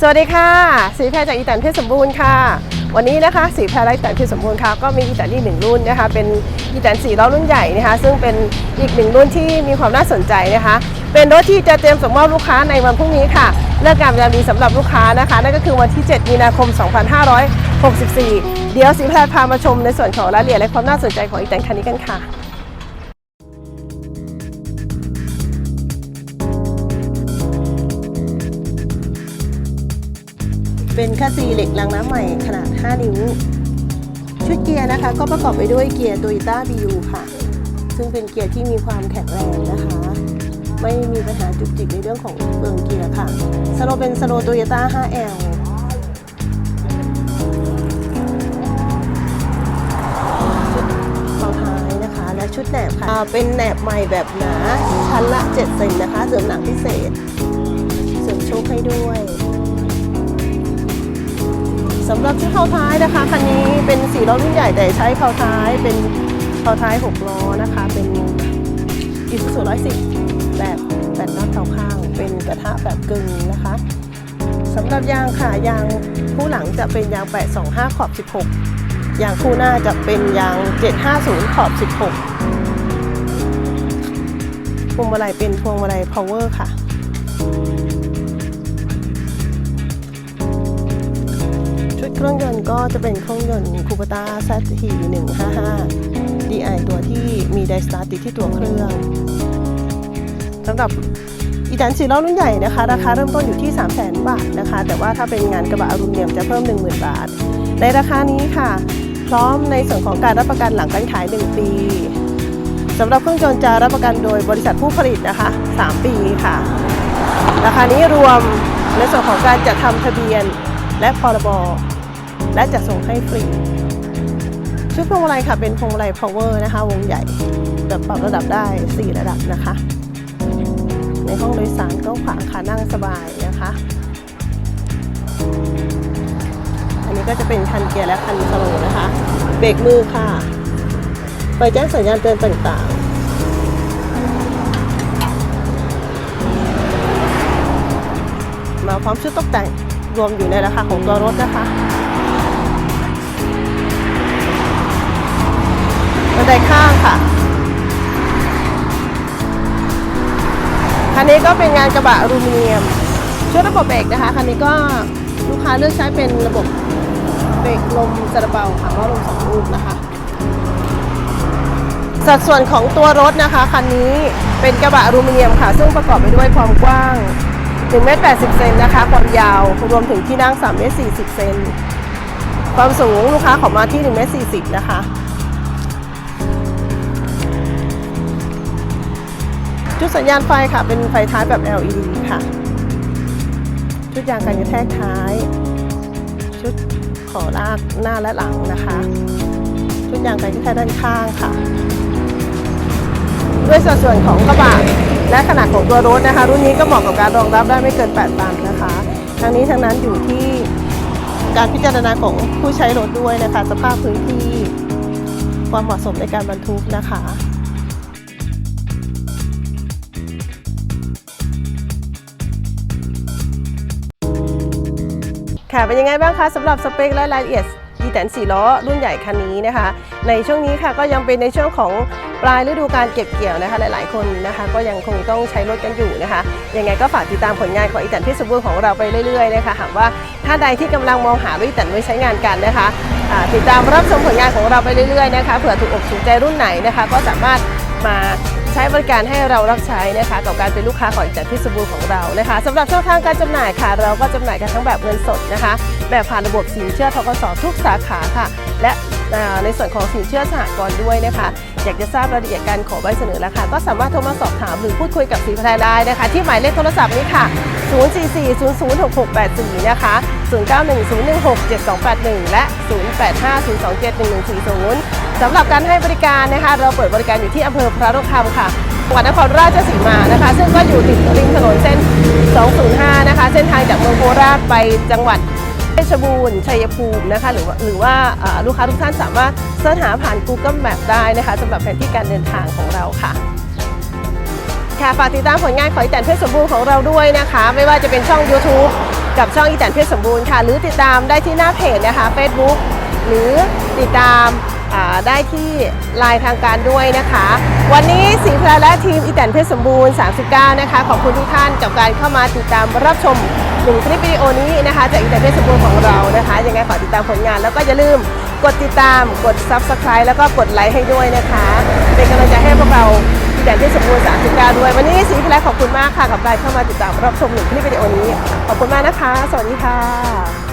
สวัสดีค่ะ สีแพรจากอีแตนเพชรสมบูรณ์ค่ะ วันนี้นะคะ สีแพรไลฟ์แตนเพชรสมบูรณ์ค่ะก็มีอีแตนอีกหนึ่งรุ่นนะคะ เป็นอีแตนสีล้อรุ่นใหญ่นะคะ ซึ่งเป็นอีกหนึ่งรุ่นที่มีความน่าสนใจนะคะ เป็นรถที่จะเตรียมส่งมอบลูกค้าในวันพรุ่งนี้ค่ะเลิกงามยามดีสำหรับลูกค้านะคะ นั่นก็คือวันที่ 7 มีนาคม 2564 เดี๋ยวสีแพรพามาชมในส่วนของรายละเอียดและความน่าสนใจของอีแตนคันนี้กันค่ะ เป็นคัสซีเหล็กรางน้ำใหม่ขนาด 5 นิ้ว ชุดเกียร์นะคะ ก็ประกอบไปด้วยเกียร์ Toyota BU ค่ะ ซึ่งเป็นเกียร์ที่มีความแข็งแรงนะคะ ไม่มีปัญหาจุกจิกในเรื่องของเปลืองเกียร์ค่ะสโลเป็นสโลโตโยต้า 5L ชุดท้ายนะคะและชุดแหนบค่ะ เป็นแหนบใหม่แบบหนาชั้นละ 7 เซนนะคะ เสริมหนังพิเศษ เสริมโชคให้ด้วย สำหรับชุดเผาท้ายนะคะคันนี้เป็นสีล้อรุ่นใหญ่แต่ใช้เผาท้ายเป็นเผาท้าย6ล้อนะคะ เป็นอีซูซูร้อยสิบแบบแบนน็อตเผาข้าง เป็นกระทะแบบกึ่งนะคะสำหรับยางค่ะยางคู่หลังจะเป็นยาง 825 ขอบ 16 ยางคู่หน้าจะเป็นยาง 750 ขอบ 16พวงมาลัยเป็นพวงมาลัย power ค่ะ เครื่องยนต์ก็จะเป็นเครื่องยนต์คูปต้า ZT 155 DI ตัวที่มีไดสตาร์ติดที่ตัวเครื่องสำหรับอีแตนสีล้อรุ่นใหญ่นะคะ ราคาเริ่มต้นอยู่ที่ 3 0 0 0 0 0 บาทนะคะ แต่ว่าถ้าเป็นงานกระบะอลูมิเนียมจะเพิ่ม 10,000 บาท ในราคานี้ค่ะ พร้อมในส่วนของการรับประกันหลังการขาย 1 ปีสำหรับเครื่องยนต์จะรับประกันโดยบริษัทผู้ผลิตนะคะ 3 ปีค่ะ ราคานี้รวมในส่วนของการจัดทำทะเบียนและพรบ และจะส่งให้ฟรี ชุดพวงมาลัยค่ะเป็นพวงมาลัย power นะคะ วงใหญ่แบบปรับระดับได้ 4 ระดับนะคะ ในห้องโดยสารก็ขวางขานั่งสบายนะคะ อันนี้ก็จะเป็นคันเกียร์และคันสโลนะคะ เบรกมือค่ะไฟแจ้งสัญญาณเตือนต่างๆ มาพร้อมชุดตกแต่งรวมอยู่ในราคาของตัวรถนะคะ ไดข้างค่ะ คันนี้ก็เป็นงานกระบะอลูมิเนียม ชุดระบบเบรกนะคะ คันนี้ก็ลูกค้าเลือกใช้เป็นระบบเบรกลมซาลาเปาค่ะว่าลมสองลูกนะคะ สัดส่วนของตัวรถนะคะคันนี้เป็นกระบะอลูมิเนียมค่ะ ซึ่งประกอบไปด้วยความกว้าง1เมตร80 เซนนะคะ ความยาวรวมถึงที่นั่ง3เมตร40 เซน ความสูงลูกค้าขอมาที่1เมตร40 นะคะ ชุดสัญญาณไฟค่ะ เป็นไฟท้ายแบบ LED ค่ะ ชุดยางกันกระแทกท้าย ชุดขอลากหน้าและหลังนะคะ ชุดยางกันกระแทกด้านข้างค่ะ ด้วยสัดส่วนของกระบะและขนาดของตัวรถนะคะ รุ่นนี้ก็เหมาะกับการรองรับได้ไม่เกิน 8 ตันนะคะ ทั้งนี้ทั้งนั้นอยู่ที่การพิจารณาของผู้ใช้รถด้วยนะคะ สภาพพื้นที่ ความเหมาะสมในการบรรทุกนะคะ ค่ะเป็นยังไงบ้างคะสำหรับสเปคและรายละเอียดอีแตนสีล้อรุ่นใหญ่คันนี้นะคะ ในช่วงนี้ค่ะก็ยังเป็นในช่วงของปลายฤดูการเก็บเกี่ยวนะคะ หลายๆ คนนะคะ ก็ยังคงต้องใช้รถกันอยู่นะคะยังไงก็ฝากติดตามผลงานของอีแตนเพชรบูรณ์ของเราไปเรื่อยๆนะคะหากว่าท่านใดที่กำลังมองหารถอีแตนไว้ใช้งานกันนะคะติดตามรับชมผลงานของเราไปเรื่อยๆนะคะเผื่อถูกอกถูกใจรุ่นไหนนะคะ ก็สามารถ มาใช้บริการให้เรารับใช้นะคะกับการเป็นลูกค้าของอีแตนเพชรบูรณ์ของเรานะคะสำหรับช่องทางการจำหน่ายค่ะ เราก็จำหน่ายกันทั้งแบบเงินสดนะคะ แบบผ่านระบบสินเชื่อทกสทุกสาขาค่ะ และในส่วนของสินเชื่อสหกรณ์ด้วยนะคะ อยากจะทราบรายละเอียดการขอใบเสนอราคาก็สามารถโทรมาสอบถามหรือพูดคุยกับสีพลายได้นะคะ ที่หมายเลขโทรศัพท์นี้ค่ะ 044-006684 นะคะ 0910167281 และ 0850271140 สำหรับการให้บริการนะคะ เราเปิดบริการอยู่ที่อำเภอพระนครค่ะจังหวัดนครราชสีมานะคะ ซึ่งก็อยู่ติดริมถนนเส้น 205 นะคะ เส้นทางจากเมืองโคราชไปจังหวัดเพชรบูรณ์ชัยภูมินะคะ หรือว่าหรือว่าลูกค้าทุกท่านสามารถเสิร์ชหาผ่าน Google Map ได้นะคะสำหรับแผนที่การเดินทางของเราค่ะค่ะฝากติดตามผลงานของอีแตนเพชรสมบูรณ์ของเราด้วยนะคะ ไม่ว่าจะเป็นช่อง YouTube กับช่องอีแตนเพชรสมบูรณ์ค่ะ หรือติดตามได้ที่หน้าเพจนะคะ Facebook หรือติดตาม ได้ที่ไลน์ทางการด้วยนะคะ วันนี้สีพลาและทีมอีแตนเพชรสมบูรณ์ 39 นะคะ ขอบคุณทุกท่านกับการเข้ามาติดตามรับชมหนึ่งคลิปวิดีโอนี้นะคะ จากอีแตนเพชรสมบูรณ์ของเรานะคะ ยังไงฝากติดตามผลงาน แล้วก็อย่าลืมกดติดตามกด Subscribe แล้วก็กดไลค์ให้ด้วยนะคะ เป็นกำลังใจให้พวกเราอีแตนเพชรสมบูรณ์ 39 ด้วย วันนี้สีพลาขอบคุณมากค่ะกับการเข้ามาติดตามรับชมหนึ่งคลิปวิดีโอนี้ ขอบคุณมากนะคะ สวัสดีค่ะ